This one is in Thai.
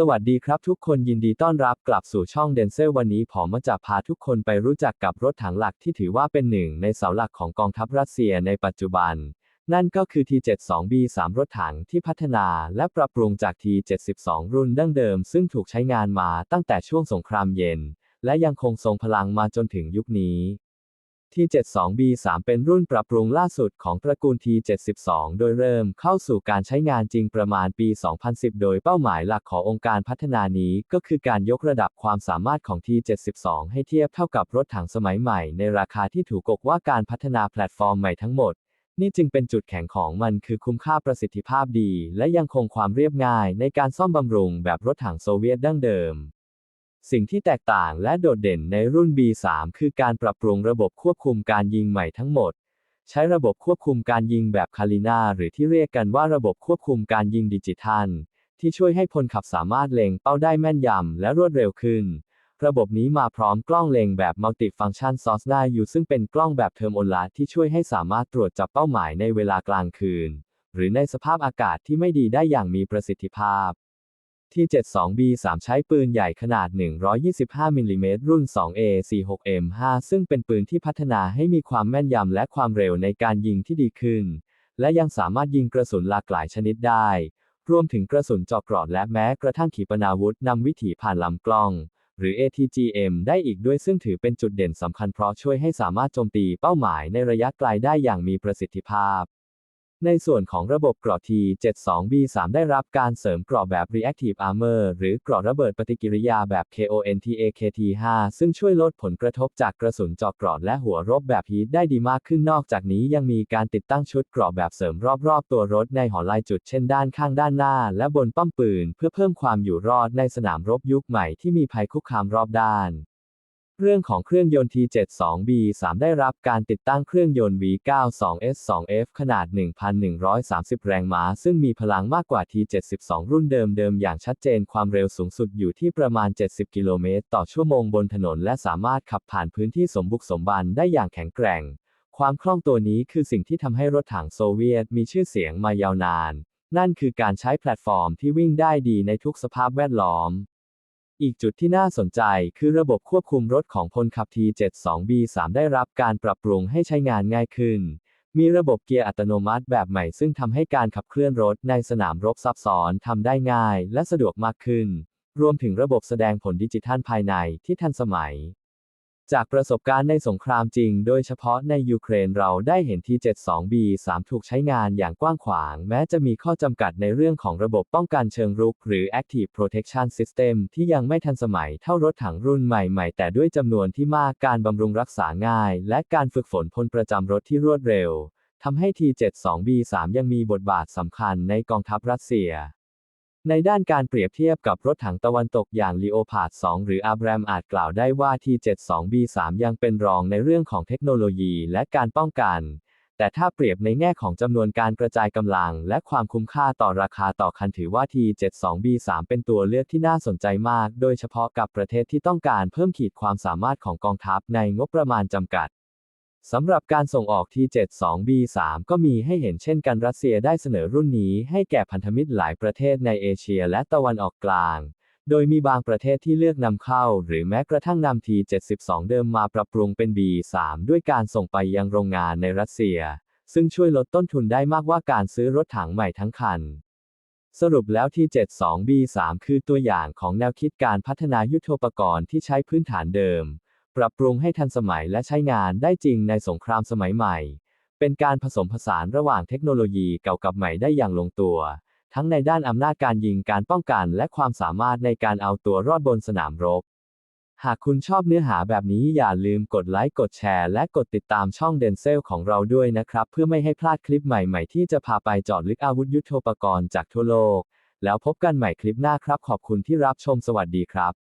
สวัสดีครับทุกคนยินดีต้อนรับกลับสู่ช่องเดนเซลวันนี้ผมมาจะพาทุกคนไปรู้จักกับรถถังหลักที่ถือว่าเป็นหนึ่งในเสาหลักของกองทัพรัสเซียในปัจจุบัน นั่นก็คือ T72B3 รถถังที่พัฒนาและปรับปรุงจาก T72 รุ่นดั้งเดิม ซึ่งถูกใช้งานมาตั้งแต่ช่วงสงครามเย็น และยังคงทรงพลังมาจนถึงยุคนี้ T72B3 เป็นรุ่นปรับปรุงล่าสุดของตระกูล T72 โดยเริ่มเข้าสู่การใช้งานจริงประมาณปี 2010 โดยเป้าหมายหลักขององค์การพัฒนานี้ก็คือการยกระดับความสามารถของ T72 ให้เทียบเท่ากับรถถังสมัยใหม่ในราคาที่ถูกกกว่าการพัฒนาแพลตฟอร์มใหม่ทั้งหมด นี่จึงเป็นจุดแข็งของมันคือคุ้มค่าประสิทธิภาพดี และยังคงความเรียบง่ายในการซ่อมบำรุงแบบรถถังโซเวียตดั้งเดิม สิ่งที่แตกต่างและโดดเด่นในรุ่น B3 คือการปรับปรุงระบบควบคุมการยิงใหม่ทั้งหมด ใช้ระบบควบคุมการยิงแบบคาลินาหรือที่เรียกกันว่าระบบควบคุมการยิงดิจิทัล ที่ช่วยให้พลขับสามารถเล็งเป้าได้แม่นยำและรวดเร็วขึ้น ระบบนี้มาพร้อมกล้องเล็งแบบ Multi-Function Source หน้าอยู่ซึ่งเป็นกล้องแบบเทอร์โมลาที่ช่วยให้สามารถตรวจจับเป้าหมายในเวลากลางคืน หรือในสภาพอากาศที่ไม่ดีได้อย่างมีประสิทธิภาพ ที่ 72B3 ใช้ปืนใหญ่ขนาด 125 มิลลิเมตรรุ่น 2A46M5 ซึ่งเป็นปืนที่พัฒนาให้มีความแม่นยำและความเร็วในการยิงที่ดีขึ้น และยังสามารถยิงกระสุนหลากหลายชนิดได้ รวมถึงกระสุนเจาะเกราะและแม้กระทั่งขีปนาวุธนำวิถีผ่านลำกล้อง หรือ ATGM ได้อีกด้วยซึ่งถือเป็นจุดเด่นสำคัญเพราะช่วยให้สามารถโจมตีเป้าหมายในระยะไกลได้อย่างมีประสิทธิภาพ ในส่วนของระบบเกราะ T72B3 ได้รับการเสริมเกราะแบบ Reactive Armor หรือเกราะระเบิดปฏิกิริยาแบบ KONTAKT5 ซึ่งช่วยลดผลกระทบจากกระสุนเจาะเกราะและหัวรบแบบฮีทได้ดีมากขึ้นนอกจากนี้ยังมีการติดตั้งชุดเกราะแบบเสริมรอบๆ ตัวรถในหอลายจุดเช่นด้านข้างด้านหน้า และบนป้อมปืน เพื่อเพิ่มความอยู่รอดในสนามรบยุคใหม่ที่มีภัยคุกคามรอบด้าน เรื่องของเครื่องยนต์ T72B3 ได้รับการติดตั้งเครื่องยนต์ V92S2F ขนาด 1,130 แรงม้า ซึ่งมีพลังมากกว่า T72 รุ่นเดิมๆอย่างชัดเจนความเร็วสูงสุดอยู่ที่ประมาณ 70 กิโลเมตรต่อชั่วโมงบนถนน และสามารถขับผ่านพื้นที่สมบุกสมบันได้อย่างแข็งแกร่ง ความคล่องตัวนี้คือสิ่งที่ทำให้รถถังโซเวียตมีชื่อเสียงมายาวนาน นั่นคือการใช้แพลตฟอร์มที่วิ่งได้ดีในทุกสภาพแวดล้อม อีกจุดที่น่าสนใจคือระบบควบคุมรถของพลขับ T72B3 ได้รับการปรับปรุงให้ใช้งานง่ายขึ้น มีระบบเกียร์อัตโนมัติแบบใหม่ซึ่งทำให้การขับเคลื่อนรถในสนามรบซับซ้อนทำได้ง่ายและสะดวกมากขึ้น รวมถึงระบบแสดงผลดิจิทัลภายในที่ทันสมัย จากประสบการณ์ในสงครามจริง โดยเฉพาะในยูเครนเราได้เห็น T72B3 ถูกใช้งานอย่างกว้างขวาง แม้จะมีข้อจำกัดในเรื่องของระบบป้องกันเชิงรุก หรือ Active Protection System ที่ยังไม่ทันสมัยเท่ารถถังรุ่นใหม่ๆ แต่ด้วยจำนวนที่มากการบำรุงรักษาง่าย และการฝึกฝนพลประจำรถที่รวดเร็วทำให้ T72B3 ยังมีบทบาทสำคัญในกองทัพรัสเซีย ในด้านการเปรียบเทียบกับรถถังตะวันตกอย่าง Leopard 2 หรือ Abram อาจกล่าวได้ว่า T72B3 ยังเป็นรองในเรื่องของเทคโนโลยีและการป้องกัน แต่ถ้าเปรียบในแง่ของจำนวนการกระจายกำลัง และความคุ้มค่าต่อราคาต่อคันถือว่า T72B3 เป็นตัวเลือกที่น่าสนใจมาก โดยเฉพาะกับประเทศที่ต้องการเพิ่มขีดความสามารถของกองทัพในงบประมาณจำกัด สำหรับการส่งออก T72B3 ก็มีให้เห็นเช่นกันรัสเซียได้เสนอรุ่นนี้ให้แก่พันธมิตรหลายประเทศในเอเชียและตะวันออกกลาง โดยมีบางประเทศที่เลือกนำเข้า หรือแม้กระทั่งนำ T72 เดิมมาปรับปรุงเป็น B3 ด้วยการส่งไปยังโรงงานในรัสเซีย ซึ่งช่วยลดต้นทุนได้มากกว่าการซื้อรถถังใหม่ทั้งคัน สรุปแล้ว T72B3 คือตัวอย่างของแนวคิดการพัฒนายุทโธปกรณ์ที่ใช้พื้นฐานเดิม ปรับปรุงให้ทันสมัยและใช้งานได้จริงในสงครามสมัยใหม่ เป็นการผสมผสานระหว่างเทคโนโลยีเก่ากับใหม่ได้อย่างลงตัว ทั้งในด้านอำนาจการยิงการป้องกัน และความสามารถในการเอาตัวรอดบนสนามรบ หากคุณชอบเนื้อหาแบบนี้อย่าลืมกดไลค์กดแชร์ และกดติดตามช่องเดนเซลของเราด้วยนะครับ เพื่อไม่ให้พลาดคลิปใหม่ๆ ที่จะพาไปเจาะลึกอาวุธยุทโธปกรณ์จากทั่วโลก แล้วพบกันใหม่คลิปหน้าครับ ขอบคุณที่รับชมสวัสดีครับ